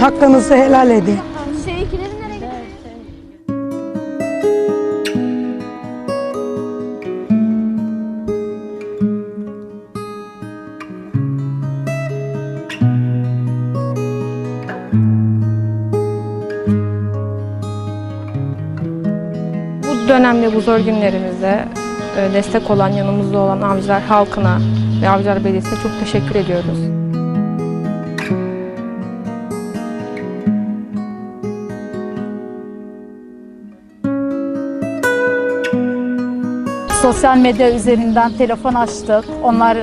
Hakkınızı helal edin. Şeykilerin nereye? Bu dönemde bu zor günlerimizde e, destek olan, yanımızda olan Avcılar halkına ve Avcılar Belediyesi'ne çok teşekkür ediyoruz. Sosyal medya üzerinden telefon açtık. Onlar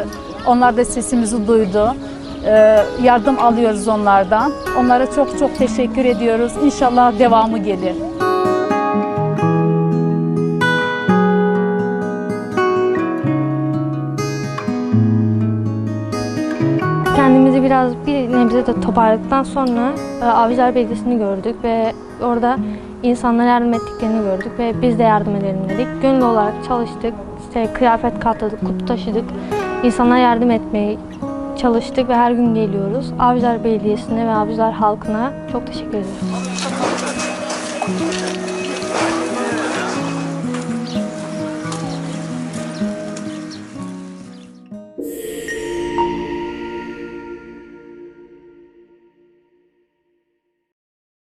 onlar da sesimizi duydu. Ee, yardım alıyoruz onlardan. Onlara çok çok teşekkür ediyoruz. İnşallah devamı gelir. Kendimizi biraz bir nebze de toparladıktan sonra e, Avcılar Belediyesi'ni gördük ve orada insanlara yardım ettiklerini gördük ve biz de yardım edelim dedik. Gönüllü olarak çalıştık, işte kıyafet katladık, kutu taşıdık, insanlara yardım etmeye çalıştık ve her gün geliyoruz. Avcılar Belediyesi'ne ve Avcılar halkına çok teşekkür ederiz.